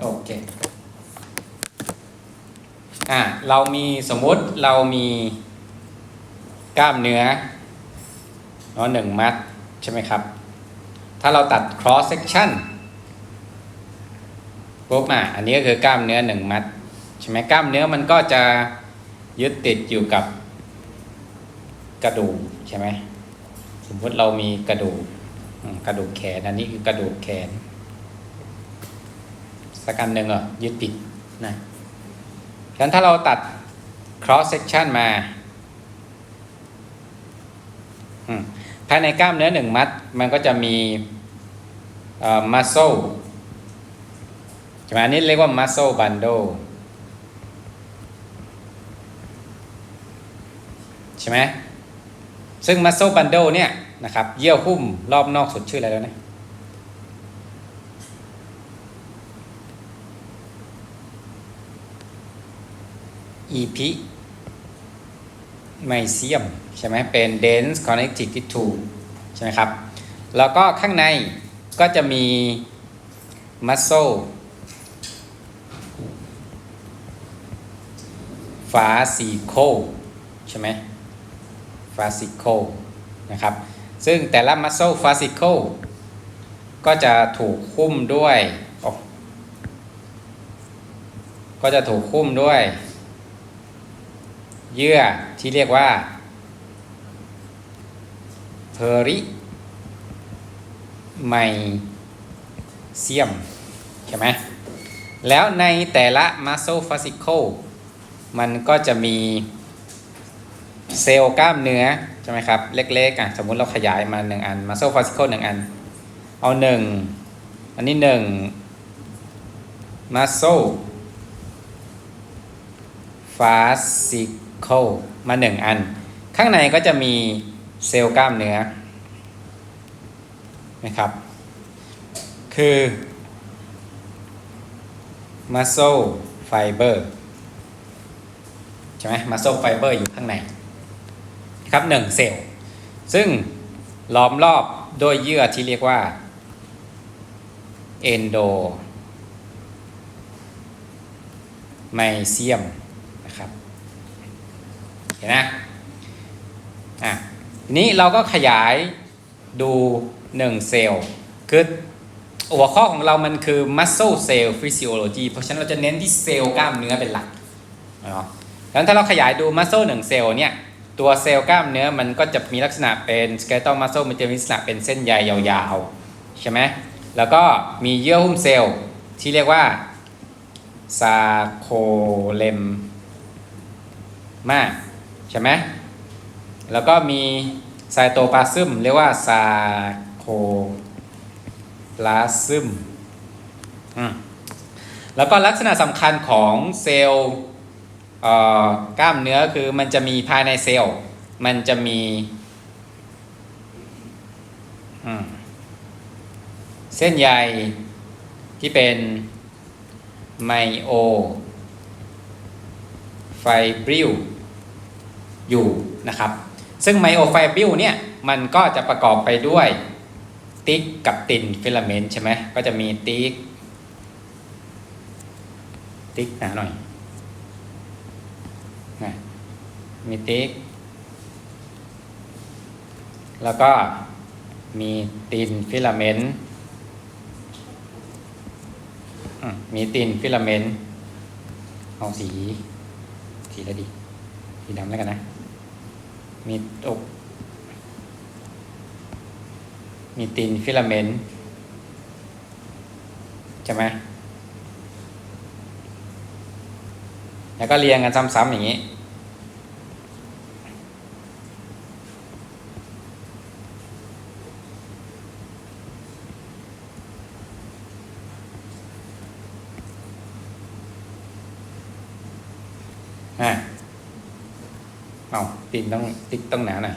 โอเคอะเรามีสมมุติเรามีกล้ามเนื้อเนาะหนึ่งมัดใช่ไหมครับ ถ้าเราตัด cross section ปุ๊บอะอันนี้ก็คือกล้ามเนื้อหนึ่งมัดใช่ไหมกล้ามเนื้อมันก็จะยึดติดอยู่กับกระดูกใช่ไหมสมมติเรามีกระดูกกระดูกแขนอันนี้คือกระดูกแขน สักอันหนึ่งเหรอยึดติดนะฉะนั้นถ้าเราตัด cross section มาภายในกล้ามเนื้อหนึ่งมัด มันก็จะมี muscle ใช่ไหมอันนี้เรียกว่า muscle bundle ใช่ไหมซึ่ง muscle bundle เนี่ยนะครับ เยื่อหุ้มรอบนอกสุดชื่ออะไรแล้วนะ EP ไมเซียมใช่ไหมเป็น dense connective tissue ใช่ไหมครับ แล้วก็ข้างในก็จะมี muscle fascicle ใช่ไหม fascicle นะครับ ซึ่งแต่ละ muscle fascicle ก็จะถูกหุ้มด้วย ก็จะถูกหุ้มด้วย เยื่อที่เรียกว่าเพอริไมเซียมใช่ไหมแล้วในแต่ละ muscle fascicle มันก็จะมีเซลล์กล้ามเนื้อ ใช่ไหมครับ เล็กๆอะสมมุติเราขยายมาหนึ่งอัน muscle fascicle หนึ่งอัน เอาหนึ่งอันนี้หนึ่ ง muscle fascicle มาหนึ่งอัน ข้างในก็จะมีเซลล์กล้ามเนื้อนะครับ คือ muscle fiber ใช่ไหม muscle fiber อยู่ข้างในครับหนึ่งเซลล์ ซึ่งล้อมรอบโดยเยื่อที่เรียกว่า endo ไมเซียมนะครับ เห็นไหมอะทีนี้เราก็ขยายดูหนึ่งเซลล์คือหัวข้อของเรามันคือ muscle cell physiology เพราะฉะนั้นเราจะเน้นที่เซลล์กล้ามเนื้อเป็นหลักเนาะแล้วถ้าเราขยายดู muscle หนึ่งเซลล์เนี่ยตัวเซลล์กล้ามเนื้อมันก็จะมีลักษณะเป็น skeletal muscle มันจะมีลักษณะเป็นเส้นใยยาวๆ ใช่ไหมแล้วก็มีเยื่อหุ้มเซลล์ที่เรียกว่าซาโคเลมมาใช่ไหมแล้วก็มีไซโตพลาซึมเรียกว่าซาโคพลาซึมแล้วก็ลักษณะสำคัญของเซลล์กล้ามเนื้อคือมันจะมีภายในเซลล์ มันจะมีเส้นใยที่เป็นไมโอไฟบริล อยู่นะครับ ซึ่งไมโอไฟบริลเนี่ยมันก็จะประกอบไปด้วยติ๊กกับตินฟิลาเมนต์ใช่ไหมก็จะมีติ๊กติ๊กหนาหน่อยนะมีติ๊กแล้วก็มีตินฟิลาเมนต์อืมมีตินฟิลาเมนต์เอาสี สีอะไรดี สีดำแล้วกันนะ มีตก มีตินฟิลาเมนต์ใช่ไหมแล้วก็เรียงกันซ้ำๆอย่างนี้ อะ เอาตินต้องติ๊กต้องหนาหน่อย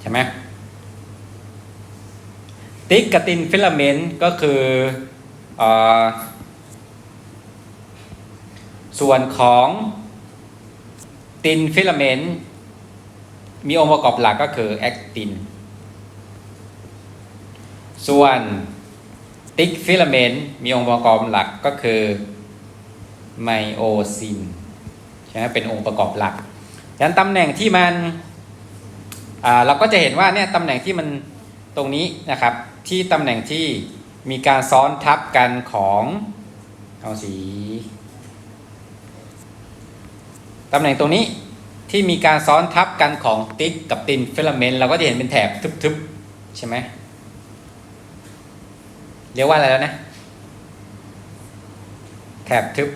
ใช่ไหมติ๊กกับตินฟิลาเมนต์ก็คือออส่วนของตินฟิลาเมนต์มีองค์ประกอบหลักก็คือแอคติน ส่วน ติ๊กฟิลาเมนต์มีองค์ประกอบหลักก็คือไมโอซินใช่ไหมเป็นองค์ประกอบหลักฉะนั้นตำแหน่งที่มันอ่าเราก็จะเห็นว่าเนี่ยตำแหน่งที่มันตรงนี้นะครับ ที่ตำแหน่งที่มีการซ้อนทับกันของเอาสีตำแหน่งตรงนี้ที่มีการซ้อนทับกันของติ๊กกับตินฟิลาเมนต์เราก็จะเห็นเป็นแถบทึบๆใช่ไหม เรียกว่าอะไรแล้วนะ แถบทึบ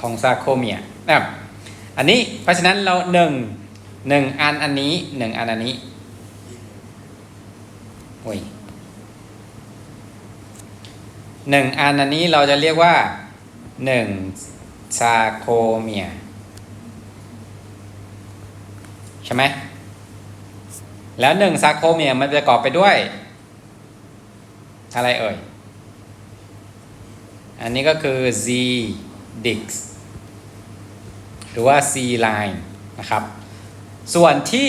ของซาโคเมียนะครับอันนี้เพราะฉะนั้นเราหนึ่งหนึ่งอันอันนี้หนึ่งอันอันนี้โอ้ยหนึ่งอันอันนี้เราจะเรียกว่าหนึ่งซาโคเมียใช่ไหมแล้วหนึ่งซาโคเมียมันจะประกอบไปด้วย อะไรเอ่ย อันนี้ก็คือ Z dix หรือว่า C line นะครับ ส่วนที่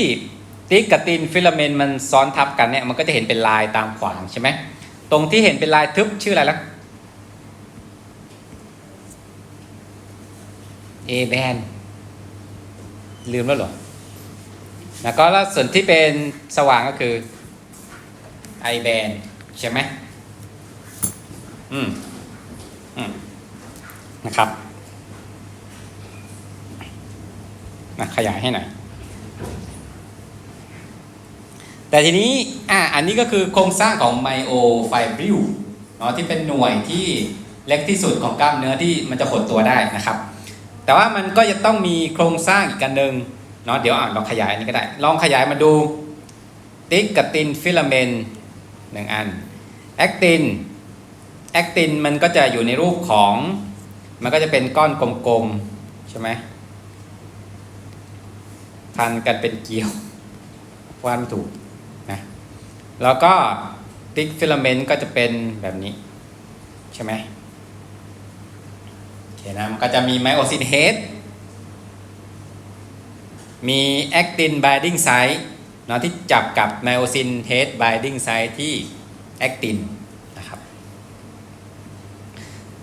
ติ๊กกับตินฟิลาเมนต์มันซ้อนทับกันเนี่ย มันก็จะเห็นเป็นลายตามขวางใช่ไหม ตรงที่เห็นเป็นลายทึบชื่ออะไรล่ะ A band ลืมแล้วเหรอ แล้วก็ส่วนที่เป็นสว่างก็คือ I band ใช่ไหม อืมอืมนะครับนะขยายให้หน่อยแต่ทีนี้อะอันนี้ก็คือโครงสร้างของไมโอไฟบริวเนาะที่เป็นหน่วยที่เล็กที่สุดของกล้ามเนื้อที่มันจะหดตัวได้นะครับ แต่ว่ามันก็จะต้องมีโครงสร้างอีกกันหนึ่งเนาะเดี๋ยวอะลองขยายอันนี้ก็ได้ ลองขยายมาดูติ๊กกับตินฟิลาเมนต์หนึ่งอันแอคติน แอคตินมันก็จะอยู่ในรูปของมันก็จะเป็นก้อนกลมๆใช่ไหมพันกันเป็นเกลียววาดไม่ถูกนะแล้วก็ติ๊กฟิลาเมนต์ก็จะเป็นแบบนี้ ใช่ไหมโอเคนะมันก็จะมีไมโอซินเฮดมีแอคตินบ i ดิ้งไซต์เนาะที่จับกับไมโอซินเฮดบ i ดิ้งไซต์ที่แอคติน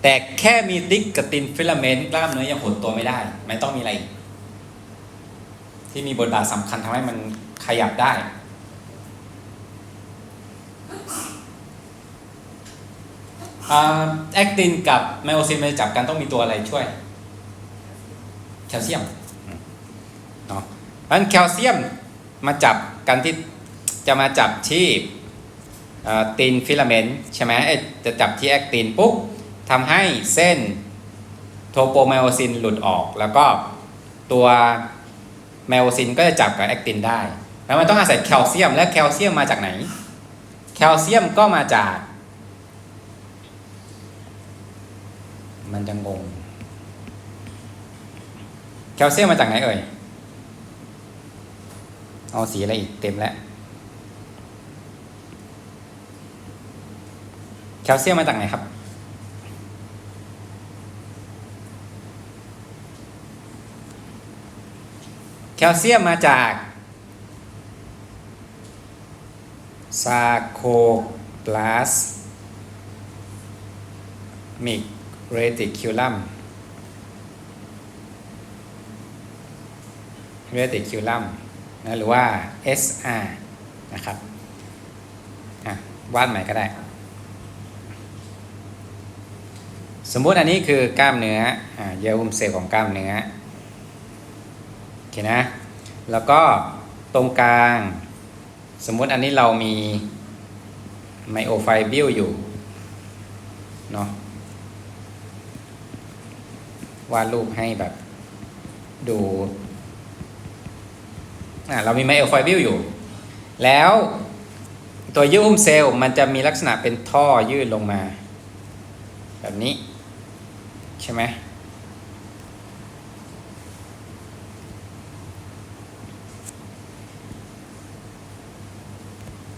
แต่แค่มีติ๊กกับตินฟิลเมนต์กล้ามเนื้อยังหดตัวไม่ได้ไม่ต้องมีอะไร ที่มีบทบาทสำคัญทำให้มันขยับได้ แอคตินกับไมโอซินมันจะจับกันต้องมีตัวอะไรช่วย แคลเซียมเนาะเพราะฉะนั้นแคลเซียมมาจับกันที่จะมาจับที่ตินฟิลาเมนต์ใช่ไหมจะจับที่แอคตินปุ๊บ ทำให้เส้นโทโปไมโอซินหลุดออก แล้วก็ตัวไมโอซินก็จะจับกับแอคตินได้ แล้วมันต้องอาศัยแคลเซียม และแคลเซียมมาจากไหน แคลเซียมก็มาจาก มันจะงง แคลเซียมมาจากไหนเอ่ย เอาสีอะไรอีกเต็มแล้ว แคลเซียมมาจากไหนครับ แคลเซียมมาจากซาโคพลาสมิกเรติคิวลัมเรติคิวลัมนะหรือว่า SR นะครับวาดใหม่ก็ได้ สมมุติอันนี้คือกล้ามเนื้อเยื่อหุ้มเซลล์ของกล้ามเนื้อ เคนะ แล้วก็ตรงกลาง สมมุติอันนี้เรามีไมโอไฟบิลอยู่เนาะวาดรูปให้แบบดูอ่าเรามีไมโอไฟบิลอยู่ แล้วตัวยืดหุ้มเซลล์มันจะมีลักษณะเป็นท่อยืดลงมา แบบนี้ ใช่ไหม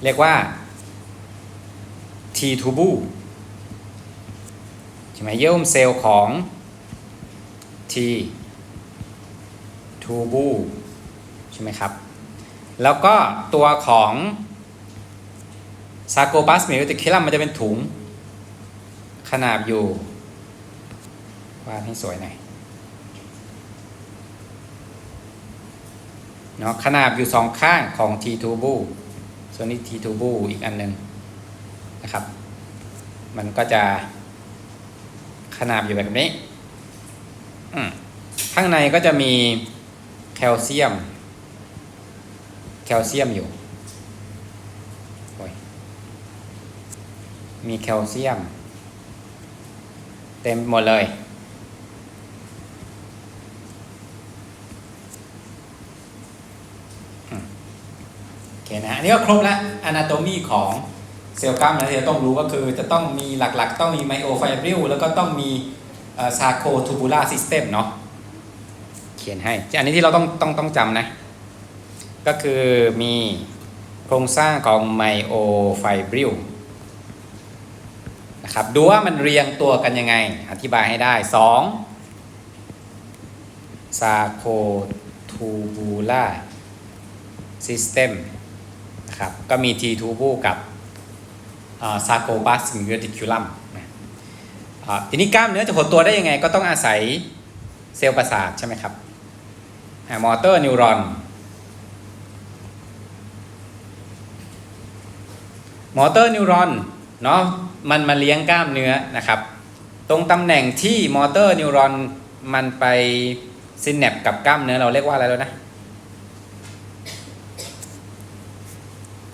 เรียกว่า T tubu ใช่ไหมเยื่อหุ้มเซลล์ของ T tubu ใช่ไหมครับ แล้วก็ตัวของซาโกบัสเมลติคิลัมมันจะเป็นถุง ขนาบอยู่วาดให้สวยหน่อยเนาะขนาบอยู่สองข้างของ T tubu ส่วนนี้ T tubu อีกอันหนึ่งนะครับ มันก็จะขนาบอยู่แบบนี้ข้างในก็จะมีแคลเซียม แคลเซียมอยู่ยมีแคลเซียม เต็มหมดเลย อืมโอ เคนะอันนี้ก็ครบแล้ว Anatomy ของเซลล์กล้ามเนื้อที่เราต้องรู้ก็คือจะต้องมีหลักๆ ต้องมีไมโอไฟบริลแล้วก็ต้องมีซาโคทูบูล่าซิสเต็มเนาะเขียนให้ อันนี้ที่เราต้องต้องต้องจำนะ ก็คือมีโครงสร้างของไมโอไฟบริลนะครับดูว่ามันเรียงตัวกันยังไง อธิบายให้ได้ 2. ซาโคทูบูล่าซิสเต็ม นะครับ ก็มี T ทูบูกับซาโคบัสมิวติคิลัมทีนี้กล้ามเนื้อจะหดตัวได้ยังไง ก็ต้องอาศัยเซลล์ประสาทใช่ไหมครับมอเตอร์นิวรอนมอเตอร์นิวรอนเนาะมันมาเลี้ยงกล้ามเนื้อนะครับ ตรงตำแหน่งที่มอเตอร์นิวรอนมันไปซินแนปกับกล้ามเนื้อเราเรียกว่าอะไรแล้วนะ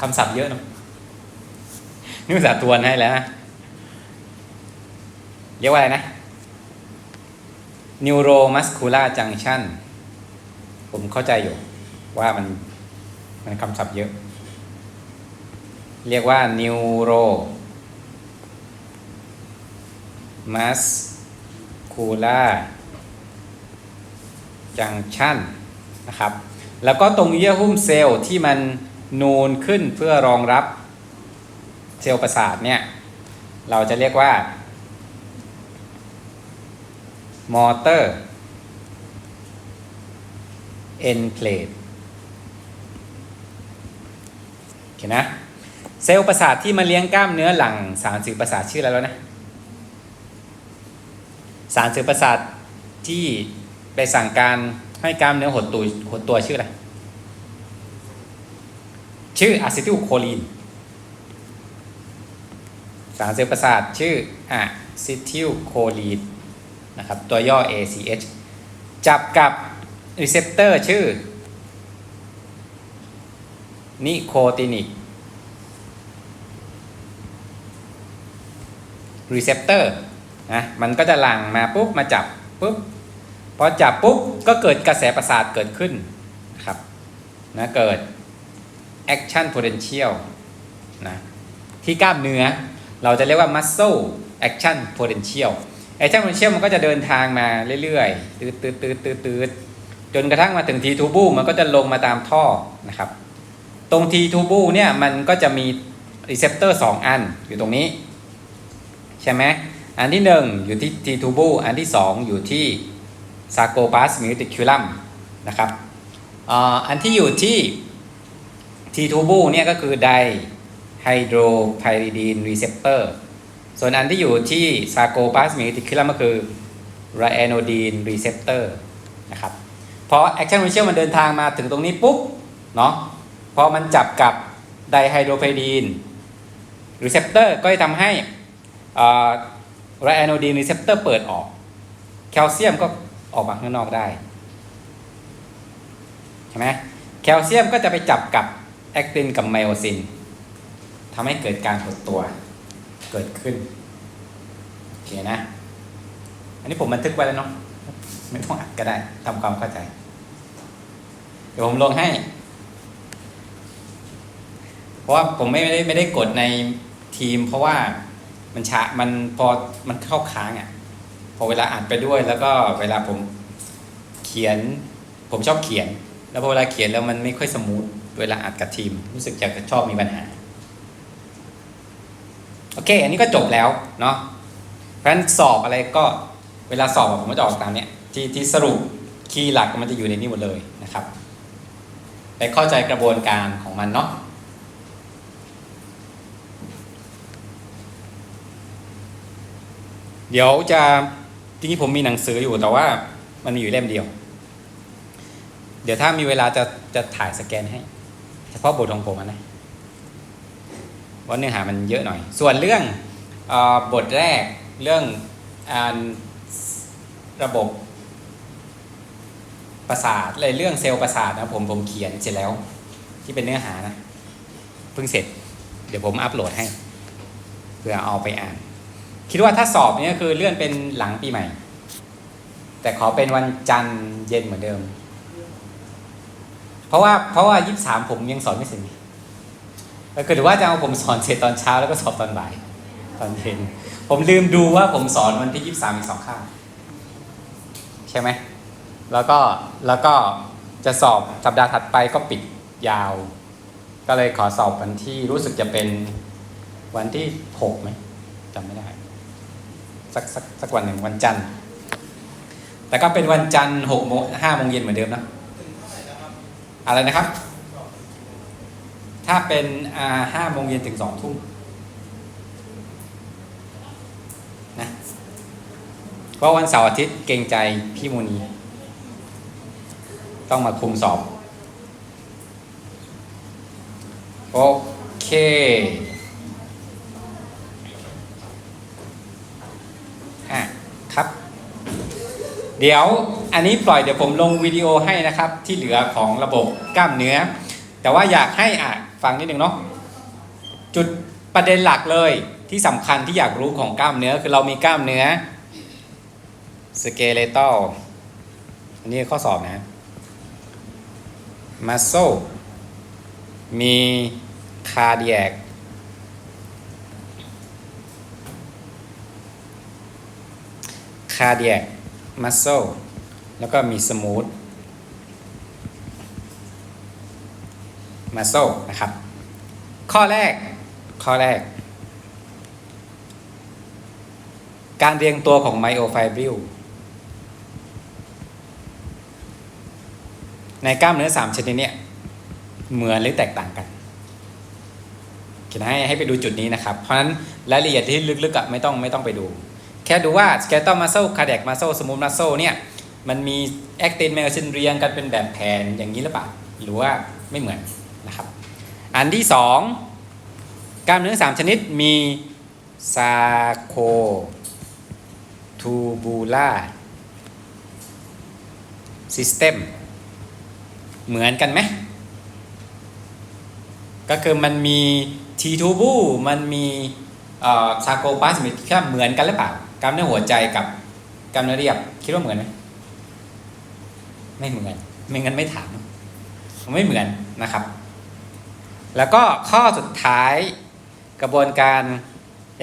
คำศัพท์เยอะเนอะนี่ภาษาทวนให้แล้วนะเรียกว่าอะไรนะ neuromuscular junction ผมเข้าใจอยู่ว่ามันมันคำศัพท์เยอะ เรียกว่า neuro muscular junction นะครับ แล้วก็ตรงเยื่อหุ้มเซลล์ที่มัน นูนขึ้นเพื่อรองรับเซลล์ประสาทเนี่ย เราจะเรียกว่า motor end plate โอเคนะเซลล์ประสาทที่มาเลี้ยงกล้ามเนื้อหลังสารสื่อประสาทชื่ออะไรแล้วนะสารสื่อประสาทที่ไปสั่งการให้กล้ามเนื้อหดตัวหดตัวชื่ออะไร ชื่ออะซิทิลโคลีน สารสื่อประสาทชื่ออะซิทิลโคลีนนะครับตัวย่อ ACH จับกับรีเซพเตอร์ชื่อ นิโคตินิกรีเซพเตอร์นะมันก็จะหลั่งมาปุ๊บมาจับปุ๊บพอจับปุ๊บก็เกิดกระแสประสาทเกิดขึ้นนะครับนะเกิด action potential นะที่กล้ามเนื้อเราจะเรียกว่า muscle action potential action potential มันก็จะเดินทางมาเรื่อยๆตืดตืดตืดตืดตืดจนกระทั่งมาถึง T tubu มันก็จะลงมาตามท่อนะครับ ตรง T tubu เนี่ยมันก็จะมี receptor 2 อันอยู่ตรงนี้ ใช่ไหมอันที่ 1 อยู่ที่ T tubu อันที่ 2 อยู่ที่ sarcopus muticulum นะครับออันที่อยู่ที่ T tubu เนี่ยก็คือ dihydropyridine receptor ส่วนอันที่อยู่ที่ sarcopus muticulum ก็คือ ryanodine receptor นะครับพอ action potential มันเดินทางมาถึงตรงนี้ปุ๊บเนาะพอมันจับกับ dihydropyridine receptor ก็จะทำให้ไรแอนโอดีนรีเซปเตอร์เปิดออก แคลเซียมก็ออกมาข้างนอกได้ใช่ไหมแคลเซียมก็จะไปจับกับ แอคตินกับไมโอซินทำให้เกิดการหดตัวเกิดขึ้นโอเคนะ อันนี้ผมบันทึกไว้แล้วเนาะไม่ต้องอัดก็ได้ทำความเข้าใจ เดี๋ยวผมลงให้ เพราะว่าผมไม่ได้ไม่ได้กดในทีม เพราะว่ามันช้ามันพอมันเข้าค้างอะ่ะ พอเวลาอ่านไปด้วยแล้วก็เวลาผมเขียน ผมชอบเขียน แล้วพอเวลาเขียนแล้วมันไม่ค่อยสมูท เวลาอัดกับทีม รู้สึกจะชอบมีปัญหา โอเค อันนี้ก็จบแล้วเนาะเพราะฉะนั้นสอบอะไรก็เวลาสอบผมก็จะออกตามเนี้ยที่ที่สรุปคีย์หลักมันจะอยู่ในนี้หมดเลยนะครับไปเข้าใจกระบวนการของมันเนาะเดี๋ยวจะจริงๆผมมีหนังสืออยู่แต่ว่ามันมีอยู่เล่มเดียว เดี๋ยวถ้ามีเวลาจะจะถ่ายสแกนให้ เฉพาะบทของผมอะนะว่าะเนื้อหามันเยอะหน่อย ส่วนเรื่องอบทแรกเรื่องอระบบประสาทอะไรเรื่องเซลล์ประสาทนะผมผมเขียนเสร็จแล้ว ที่เป็นเนื้อหานะเพิ่งเสร็จ เดี๋ยวผมอัปโหลดให้เพื่อเอาไปอ่าน คิดว่าถ้าสอบเนี่ยคือเลื่อนเป็นหลังปีใหม่ แต่ขอเป็นวันจันทร์เย็นเหมือนเดิม เพราะว่าเพราะว่ายี่สามผมยังสอนไม่เสร็จไงแล้วคือถือว่าจะเอาผมสอนเสร็จตอนเช้าแล้วก็สอบตอนบ่ายตอนเย็นผมลืมดูว่าผมสอนวันที่ยี่สามอีกสองคาบใช่ไหมแล้วก็แล้วก็จะสอบสัปดาห์ถัดไปก็ปิดยาว ก็เลยขอสอบวันที่รู้สึกจะเป็นวันที่หกไหมจำไม่ได้สักสักสักวันหนึ่งวันจันทร์ แต่ก็เป็นวันจันทร์หกโมงห้าโมงเย็นเหมือนเดิมนะ อะไรนะครับ ถ้าเป็นห้าโมงเย็นถึงสองทุ่มนะเพราะวันเสาร์อาทิตย์เกรงใจพี่โมนีต้องมาคุมสอบ โอเค อะ ครับ เดี๋ยว อันนี้ปล่อยเดี๋ยวผมลงวิดีโอให้นะครับที่เหลือของระบบกล้ามเนื้อ แต่ว่าอยากให้อะฟังนิดนึงเนาะจุดประเด็นหลักเลยที่สำคัญที่อยากรู้ของกล้ามเนื้อคือเรามีกล้ามเนื้อสเกเลตัลอันนี้ข้อสอบนะมัสโซมีคาร์ดิแอกคาร์ดิแอกมัสโซ แล้วก็มีสมูทมัสโซนะครับ ข้อแรก ข้อแรก การเรียงตัวของไมโอไฟบริลในกล้ามเนื้อสามชนิดเนี่ยเหมือนหรือแตกต่างกันเขียนให้ให้ไปดูจุดนี้นะครับ เพราะฉะนั้นรายละเอียดที่ลึกๆอะไม่ต้องไม่ต้องไปดู แค่ดูว่า skeletal muscle cardiac muscle smooth muscle เนี่ย มันมี actin myosin เรียงกันเป็นแบบแผนอย่างนี้หรือเปล่าหรือว่าไม่เหมือนนะครับ อันที่สองกล้ามเนื้อสามชนิดมี sarco tubular system เหมือนกันไหม ก็คือมันมีทีทูบูมันมีซาโกปาสมิทค่เหมือนกันหรือเปล่ากล้ามเนื้อหัวใจกับกล้ามเนื้อเรียบ คิดว่าเหมือนไหม ไม่เหมือนไม่งั้นไม่ถามไม่เหมือนนะครับ แล้วก็ข้อสุดท้ายกระบวนการ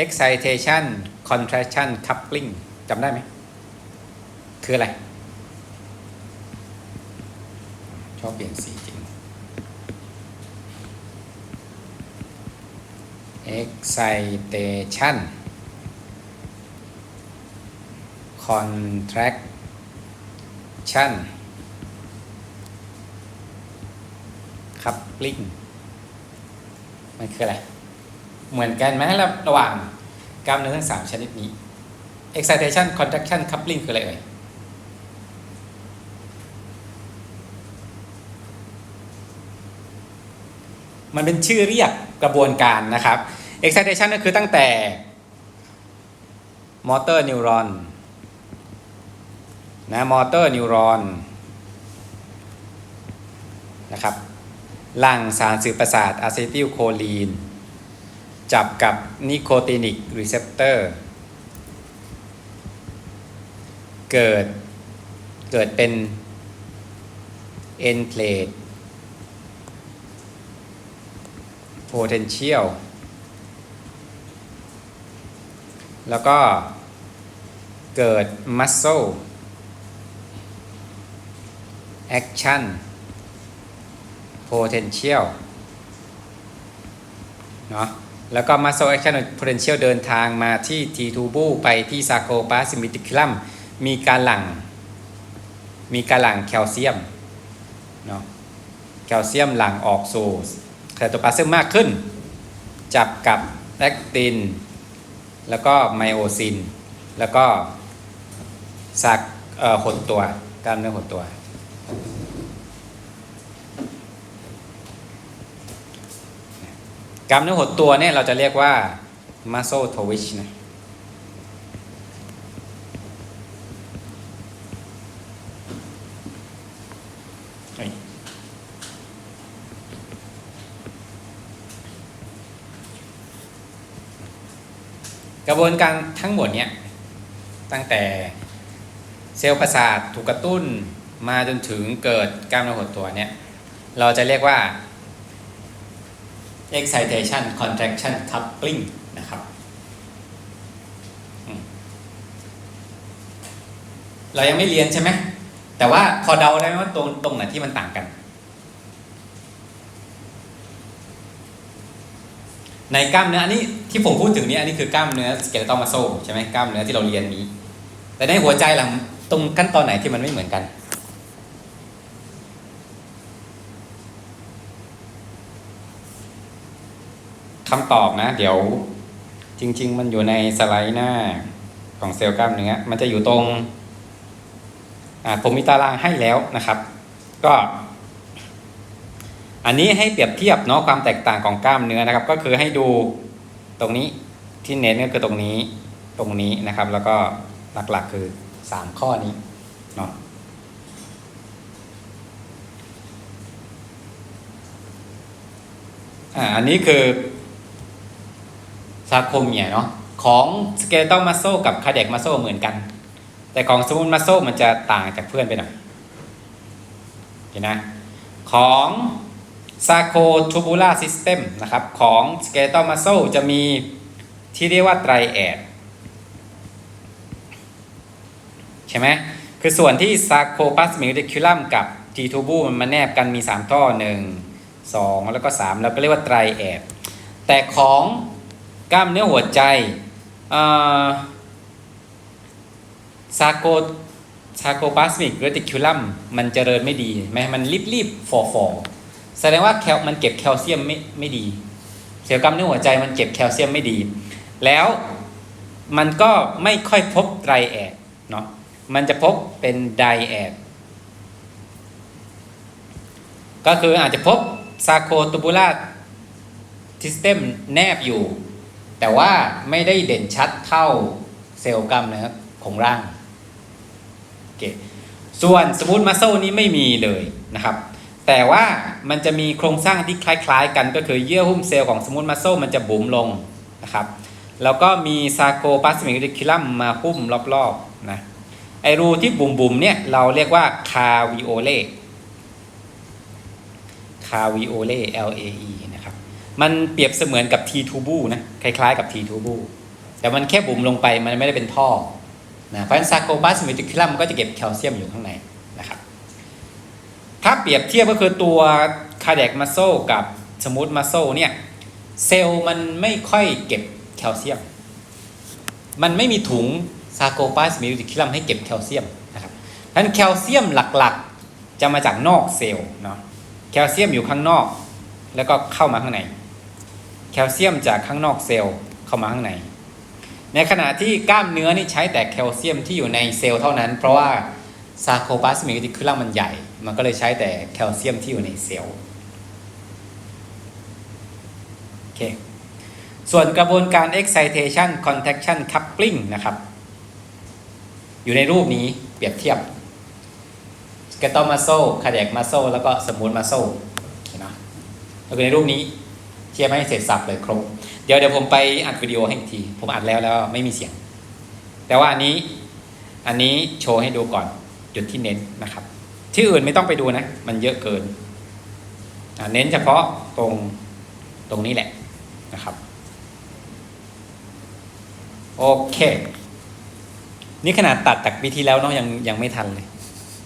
excitation contraction coupling จำได้ไหม คืออะไร ชอบเปลี่ยนสีจริง excitation contraction coupling มันคืออะไร เหมือนกันไหมระระหว่างกล้ามเนื้อทั้งสามชนิดนี้ excitation contraction coupling คืออะไรเอ่ยมันเป็นชื่อเรียกกระบวนการนะครับ excitation ก็คือตั้งแต่ motor neuron นะ motor neuron นะครับ หลั่งสารสื่อประสาทอะเซติลโคลีน จับกับนิโคตินิกรีเซปเตอร์ เกิดเกิดเป็น end plate potential แล้วก็เกิด muscle action potential เนาะแล้วก็ muscle action potential เดินทางมาที่ T tubu ไปที่ sarcoplasmiticum มีการหลั่ง มีการหลั่งแคลเซียมเนาะแคลเซียมหลั่งออกสู่ไซโตพลาซึมมากขึ้น จับกับแลคติน แล้วก็ไมโอซิน แล้วก็สักเอ่อหดตัวกล้ามเนื้อหดตัว กล้ามเนื้อหดตัวเนี่ยเราจะเรียกว่า muscle twitch นะกระบวนการทั้งหมดเนี่ยตั้งแต่เซลล์ประสาทถูกกระตุ้นมาจนถึงเกิดกล้ามเนื้อหดตัวเนี่ยเราจะเรียกว่า excitation contraction coupling นะครับเรายังไม่เรียนใช่ไหมแต่ว่าพอเดาได้ไหมว่าตรงตรงไหนที่มันต่างกัน ในกล้ามเนื้ออันนี้ที่ผมพูดถึงนี่อันนี้คือกล้ามเนื้อสเกลตัลมัสโซใช่ไหมกล้ามเนื้อที่เราเรียนนี้ แต่ในหัวใจล่ะตรงขั้นตอนไหนที่มันไม่เหมือนกัน คำตอบนะ เดี๋ยว จริง ๆ มันอยู่ในสไลด์หน้าของเซลล์กล้ามเนื้อมันจะอยู่ตรงผมมีตารางให้แล้วนะครับ ก็ อันนี้ให้เปรียบเทียบเนาะความแตกต่างของกล้ามเนื้อนะครับ ก็คือให้ดูตรงนี้ที่เน้นก็คือตรงนี้ตรงนี้นะครับ แล้วก็หลักๆคือสามข้อนี้เนาะอันนี้คือ ซาโคเมียเนาะของสเกเลตัลมัสโซกับคาเดกมัสโซเหมือนกัน แต่ของสมูทมัสโซมันจะต่างจากเพื่อนไปหน่อยเห็นนะของซาโคทูบูล่าซิสเต็มนะครับของสเกต a ลมัสโซจะมีที่เรียกว่าไตรแอดใช่ไหมคือส่วนที่ซาโคพาสมิกเดคิลัมกับทีทูบูมันมาแนบกันมี 3 ท่อ 1 2 แล้วก็ 3 แล้วก็เรียกว่าไตรแอดแต่ของ กล้ามเนื้อหัวใจซาโกซาโกพาสมิกเรติคิลัมมันเจริญไม่ดีไหมมันรีบรีบฟอฟอแสดงว่าแคลมันเก็บแคลเซียมไม่ไม่ดี เซลล์กล้ามเนื้อหัวใจมันเก็บแคลเซียมไม่ดี แล้วมันก็ไม่ค่อยพบไตรแอดเนาะมันจะพบเป็นไดแอดก็คืออาจจะพบซาโคตูบูลาทิสเต็มแนบอยู่ แต่ว่าไม่ได้เด่นชัดเท่าเซลล์กล้ามเนื้อของร่างโอเคส่วนสมูทมัสเซลนี้ไม่มีเลยนะครับ แต่ว่ามันจะมีโครงสร้างที่คล้าย ๆ กันก็คือเยื่อหุ้มเซลล์ของสมูทมัสเซลมันจะบุ๋มลงนะครับ แล้วก็มีซาโคพาสมิกริคิลัมมาหุ้มรอบๆนะไอรูที่บุ๋มๆเนี่ยเราเรียกว่าคาวิโอเล่คาวิโอเล่ L A E มันเปรียบเสมือนกับทีทูบูนะคล้ายๆกับทีทูบูแต่มันแค่บุ๋มลงไปมันไม่ได้เป็นท่อนะเพราะฉะนั้นซาโคพาสมิกริคิลัมมันก็จะเก็บแคลเซียมอยู่ข้างในนะครับถ้าเปรียบเทียบก็คือตัวคาร์ d ดกมัสโซกับสมูทมัสโซเนี่ยเซลล์มันไม่ค่อยเก็บแคลเซียม มันไม่มีถุงซาโคพาสมิลิคิลัมให้เก็บแคลเซียมนะครับเพราะฉะนั้นแคลเซียมหลักๆจะมาจากนอกเซลล์เนาะแคลเซียมอยู่ข้างนอก แล้วก็เข้ามาข้างใน แคลเซียมจากข้างนอกเซลล์เข้ามาข้างใน ในขณะที่กล้ามเนื้อนี่ใช้แต่แคลเซียมที่อยู่ในเซลล์เท่านั้น เพราะว่าซาโคพาสมิกริคิลัมมันใหญ่ มันก็เลยใช้แต่แคลเซียมที่อยู่ในเซลล์โอเคส่วนกระบวนการ excitation contraction coupling นะครับ อยู่ในรูปนี้เปรียบเทียบ skeletal muscle cardiac muscle แล้วก็ smooth muscle เห็นไหมแล้วก็ในรูปนี้ เทียบให้เสร็จสับเลยครบ เดี๋ยวเดี๋ยวผมไปอัดวิดีโอให้อีกที ผมอัดแล้วแล้วไม่มีเสียง แต่ว่าอันนี้อันนี้โชว์ให้ดูก่อนจุดที่เน้นนะครับ ที่อื่นไม่ต้องไปดูนะ มันเยอะเกิน เน้นเฉพาะตรงตรงนี้แหละนะครับโอเค นี่ขนาดตัดจากปีที่แล้วเนาะยังยังไม่ทันเลย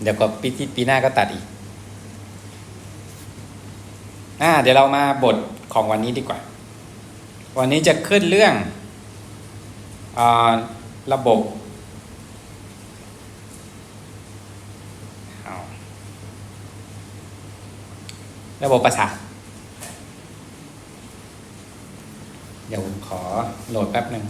เดี๋ยวก็ปีที่ปีหน้าก็ตัดอีก อ่าเดี๋ยวเรามาบทของวันนี้ดีกว่า วันนี้จะขึ้นเรื่องอระบบรระบบประสาทเดี๋ยวผมขอโหลดแป๊บหนึ่ง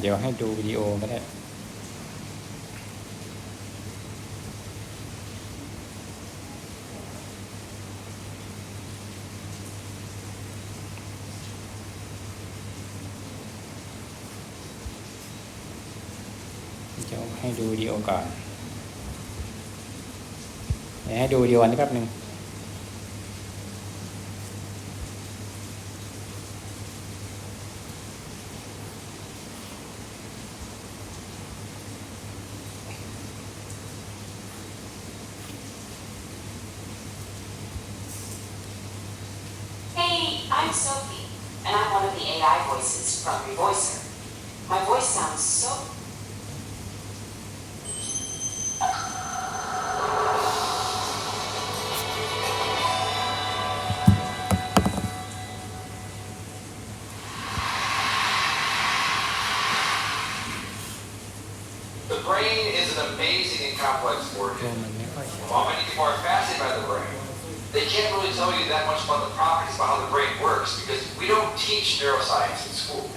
เดี๋ยวให้ดูวิดีโอก็ได้เดี๋ยวให้ดูวิดีโอก่อนเดี๋ยวให้ดูวิดีโอนี้แป๊บหนึ่ง I'm Sophie, and I'm one of the AI voices from Revoicer. My voice sounds so... The brain is an amazing and complex organ. While many people are they can't really tell you that much about the properties about how the brain works because we don't teach neuroscience in schools.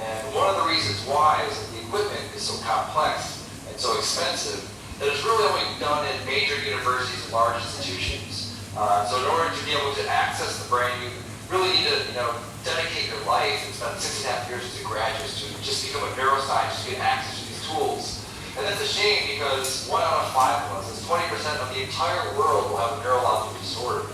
And one of the reasons why is that the equipment is so complex and so expensive that it's really only done at major universities and large institutions. Uh, so in order to be able to access the brain, you really need to you know dedicate your life and spend six and a half years as a graduate student just become a neuroscientist to get access to these tools. That's a shame because one out of five of us, that's 20% of the entire world will have a neurological disorder.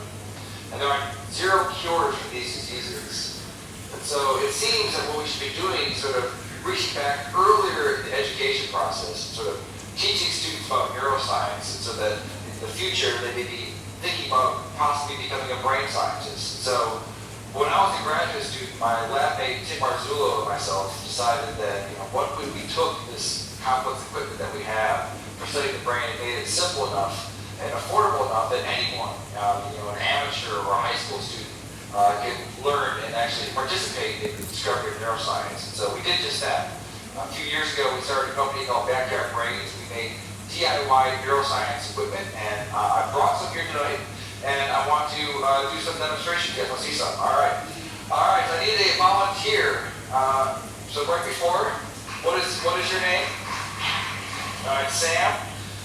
And there are zero cures for these diseases. And so it seems that what we should be doing is sort of reaching back earlier in the education process, sort of teaching students about neuroscience, so that in the future they may be thinking about possibly becoming a brain scientist. So when I was a graduate student, my lab mate Tim Marzullo and myself decided that you know what if we took this complex equipment that we have for studying the brain and made it simple enough and affordable enough that anyone, um, you know, an amateur or a high school student uh, can learn and actually participate in the discovery of neuroscience. And so we did just that. A few years ago, we started a company called Backyard Brains. We made DIY neuroscience equipment, and uh, I brought some here tonight, and I want to uh, do some demonstration. You guys want to see some? All right. All right, so I need a volunteer. Uh, so right before, what is what is your name? All right, Sam.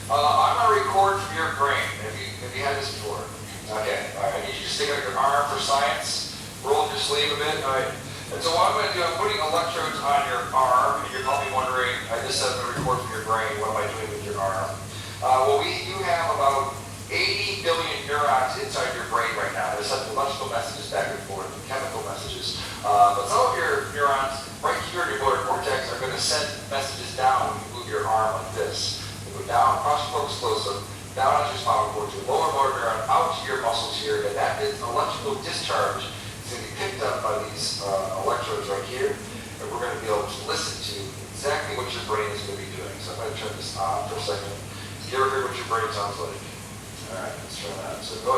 Uh, I'm gonna record from your brain. Have you have you had this before? Okay. All right. I need you to stick out your arm for science. Roll up your sleeve a bit. All right. And so what I'm gonna do, I'm putting electrodes on your arm, and you're probably wondering, I just said I'm gonna record from your brain. What am I doing with your arm? Uh, well, we you have about 80 billion neurons inside your brain right now. They're sending electrical messages back and forth, chemical messages. Uh, but some of your neurons right here in your motor cortex are going to send messages down your arm like this. They go down across your callosum, down onto your spinal cord, your lower motor neuron, out to your muscles here, and that is electrical discharge. It's going to be picked up by these uh, electrodes right here, and we're going to be able to listen to exactly what your brain is going to be doing. So I'm going to turn this on for a second. You ever hear what your brain sounds like? All right, let's try that. So go